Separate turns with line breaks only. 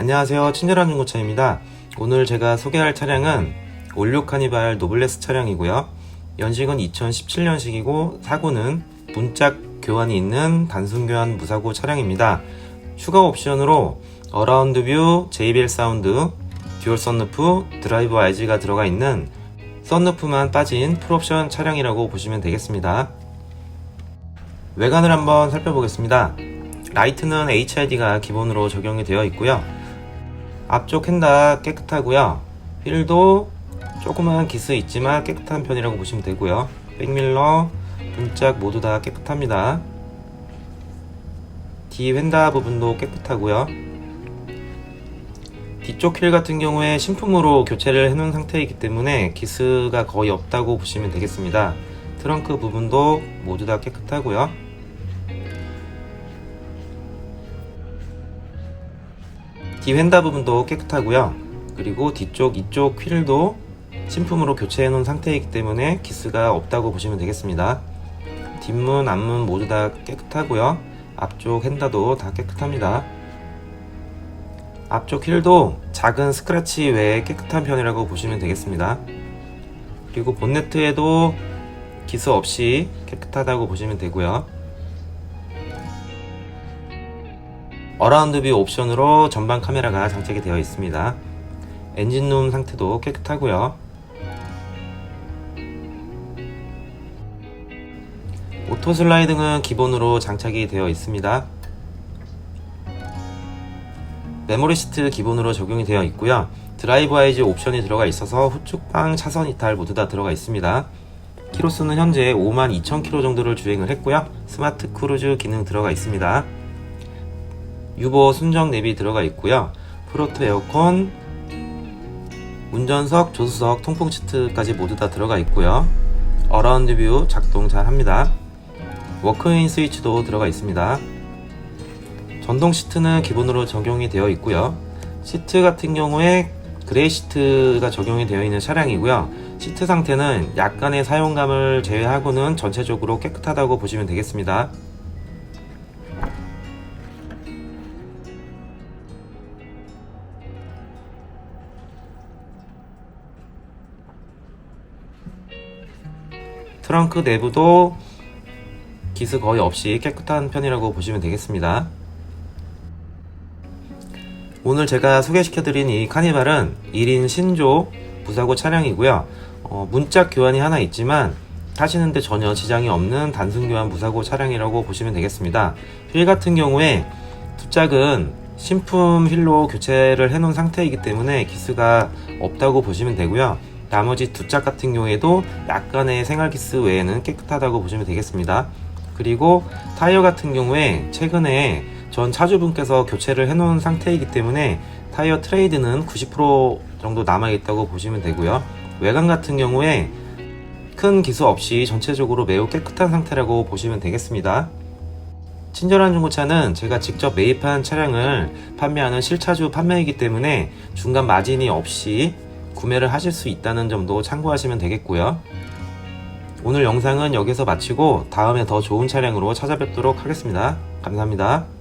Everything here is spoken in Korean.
안녕하세요. 친절한 중고차입니다. 오늘 제가 소개할 차량은 올류 카니발 노블레스 차량이고요. 연식은 2017년식이고 사고는 문짝 교환이 있는 단순 교환 무사고 차량입니다. 추가 옵션으로 어라운드 뷰, JBL 사운드, 듀얼 썬루프, 드라이브 IG가 들어가 있는 썬루프만 빠진 풀옵션 차량이라고 보시면 되겠습니다. 외관을 한번 살펴보겠습니다. 라이트는 HID가 기본으로 적용이 되어 있고요. 앞쪽 핸다 깨끗하고요. 휠도 조그만 기스 있지만 깨끗한 편이라고 보시면 되고요. 백밀러, 문짝 모두 다 깨끗합니다. 뒤 휀다 부분도 깨끗하고요. 뒤쪽 휠 같은 경우에 신품으로 교체를 해놓은 상태이기 때문에 기스가 거의 없다고 보시면 되겠습니다. 트렁크 부분도 모두 다 깨끗하고요. 뒤 휀다 부분도 깨끗하고요. 그리고 뒤쪽 이쪽 휠도 신품으로 교체해 놓은 상태이기 때문에 기스가 없다고 보시면 되겠습니다. 뒷문, 앞문 모두 다 깨끗하고요. 앞쪽 핸다도 다 깨끗합니다. 앞쪽 휠도 작은 스크래치 외에 깨끗한 편이라고 보시면 되겠습니다. 그리고 본네트에도 기스 없이 깨끗하다고 보시면 되고요. 어라운드 뷰 옵션으로 전방 카메라가 장착이 되어 있습니다. 엔진룸 상태도 깨끗하고요. 오토 슬라이딩은 기본으로 장착이 되어 있습니다. 메모리 시트 기본으로 적용이 되어 있고요. 드라이브 IG 옵션이 들어가 있어서 후측방 차선 이탈 모두 다 들어가 있습니다. 키로수는 현재 52,000km 정도를 주행을 했고요. 스마트 크루즈 기능 들어가 있습니다. 유보 순정 내비 들어가 있고요. 프로트 에어컨, 운전석, 조수석, 통풍 시트까지 모두 다 들어가 있고요. 어라운드 뷰 작동 잘 합니다. 워크인 스위치도 들어가 있습니다. 전동 시트는 기본으로 적용이 되어 있고요. 시트 같은 경우에 그레이 시트가 적용이 되어 있는 차량이고요. 시트 상태는 약간의 사용감을 제외하고는 전체적으로 깨끗하다고 보시면 되겠습니다. 트렁크 내부도 기스 거의 없이 깨끗한 편이라고 보시면 되겠습니다. 오늘 제가 소개시켜드린 이 카니발은 1인 신조 무사고 차량이고요. 어, 문짝 교환이 하나 있지만 타시는데 전혀 지장이 없는 단순 교환 무사고 차량이라고 보시면 되겠습니다. 휠 같은 경우에 두 짝은 신품 휠로 교체를 해놓은 상태이기 때문에 기스가 없다고 보시면 되고요. 나머지 두 짝 같은 경우에도 약간의 생활 기스 외에는 깨끗하다고 보시면 되겠습니다. 그리고 타이어 같은 경우에 최근에 전 차주분께서 교체를 해놓은 상태이기 때문에 타이어 트레이드는 90% 정도 남아있다고 보시면 되고요. 외관 같은 경우에 큰 기수 없이 전체적으로 매우 깨끗한 상태라고 보시면 되겠습니다. 친절한 중고차는 제가 직접 매입한 차량을 판매하는 실차주 판매이기 때문에 중간 마진이 없이 구매를 하실 수 있다는 점도 참고하시면 되겠고요. 오늘 영상은 여기서 마치고 다음에 더 좋은 차량으로 찾아뵙도록 하겠습니다. 감사합니다.